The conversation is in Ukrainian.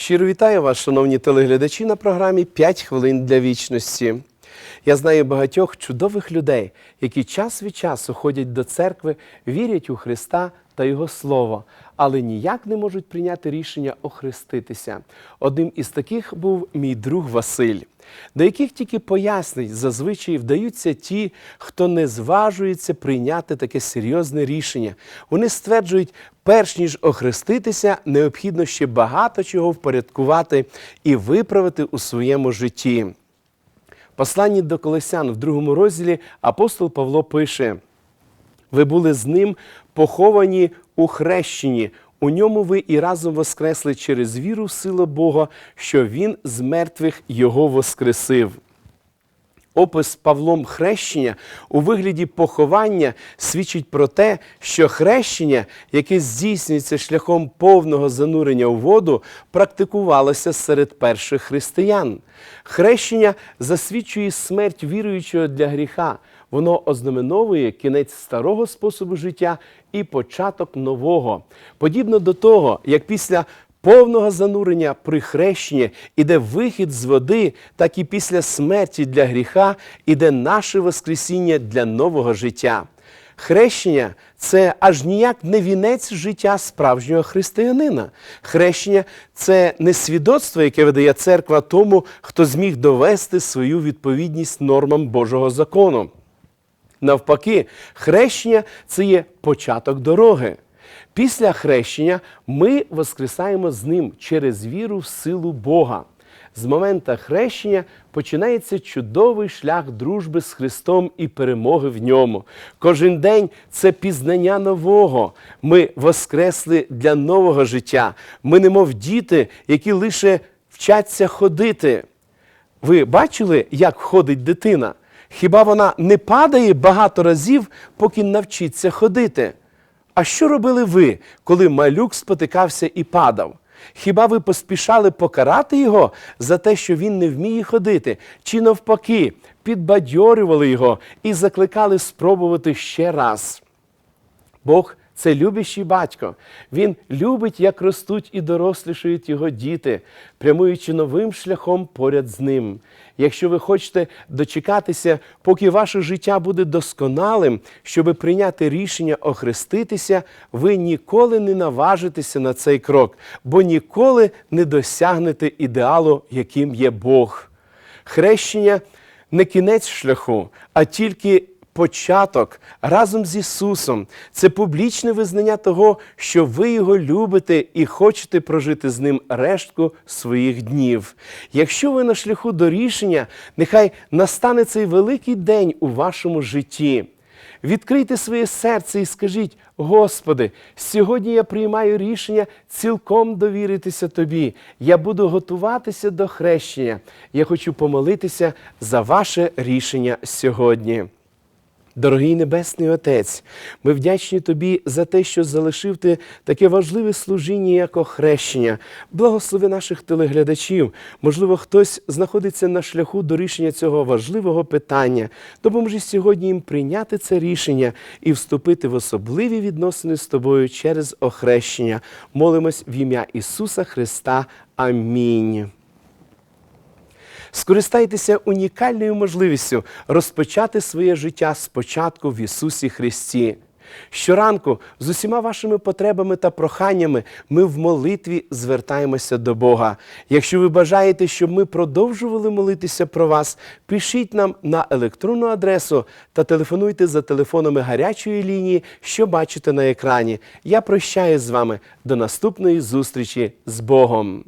Щиро вітаю вас, шановні телеглядачі, на програмі «5 хвилин для вічності. Я знаю багатьох чудових людей, які час від часу ходять до церкви, вірять у Христа та Його Слово, але ніяк не можуть прийняти рішення охреститися. Одним із таких був мій друг Василь, до яких тільки пояснень зазвичай вдаються ті, хто не зважується прийняти таке серйозне рішення. Вони стверджують, перш ніж охреститися, необхідно ще багато чого впорядкувати і виправити у своєму житті. Посланні до Колесян в другому розділі апостол Павло пише: ви були з ним поховані у хрещенні. У ньому ви і разом воскресли через віру в силу Бога, що Він з мертвих його воскресив. Опис Павлом хрещення у вигляді поховання свідчить про те, що хрещення, яке здійснюється шляхом повного занурення у воду, практикувалося серед перших християн. Хрещення засвідчує смерть віруючого для гріха. Воно ознаменовує кінець старого способу життя і початок нового. Подібно до того, як після повного занурення при хрещенні іде вихід з води, так і після смерті для гріха іде наше Воскресіння для нового життя. Хрещення це аж ніяк не вінець життя справжнього християнина. Хрещення це не свідоцтво, яке видає церква тому, хто зміг довести свою відповідність нормам Божого закону. Навпаки, хрещення це є початок дороги. Після хрещення ми воскресаємо з ним через віру в силу Бога. З моменту хрещення починається чудовий шлях дружби з Христом і перемоги в ньому. Кожен день це пізнання нового. Ми воскресли для нового життя. Ми немов діти, які лише вчаться ходити. Ви бачили, як ходить дитина? Хіба вона не падає багато разів, поки навчиться ходити? А що робили ви, коли малюк спотикався і падав? Хіба ви поспішали покарати його за те, що він не вміє ходити, чи навпаки, підбадьорювали його і закликали спробувати ще раз? Бог це любящий батько. Він любить, як ростуть і дорослішають його діти, прямуючи новим шляхом поряд з ним. Якщо ви хочете дочекатися, поки ваше життя буде досконалим, щоб прийняти рішення охреститися, ви ніколи не наважитеся на цей крок, бо ніколи не досягнете ідеалу, яким є Бог. Хрещення не кінець шляху, а тільки початок разом з Ісусом. Це публічне визнання того, що ви Його любите і хочете прожити з ним рештку своїх днів. Якщо ви на шляху до рішення, нехай настане цей великий день у вашому житті. Відкрийте своє серце і скажіть: Господи, сьогодні я приймаю рішення цілком довіритися Тобі. Я буду готуватися до хрещення. Я хочу помолитися за ваше рішення сьогодні. Дорогий Небесний Отець, ми вдячні Тобі за те, що залишив ти таке важливе служіння, як охрещення. Благослови наших телеглядачів. Можливо, хтось знаходиться на шляху до рішення цього важливого питання. Допоможи сьогодні їм прийняти це рішення і вступити в особливі відносини з тобою через охрещення. Молимось в ім'я Ісуса Христа. Амінь. Скористайтеся унікальною можливістю розпочати своє життя спочатку в Ісусі Христі. Щоранку з усіма вашими потребами та проханнями ми в молитві звертаємося до Бога. Якщо ви бажаєте, щоб ми продовжували молитися про вас, пишіть нам на електронну адресу та телефонуйте за телефонами гарячої лінії, що бачите на екрані. Я прощаюсь з вами до наступної зустрічі з Богом.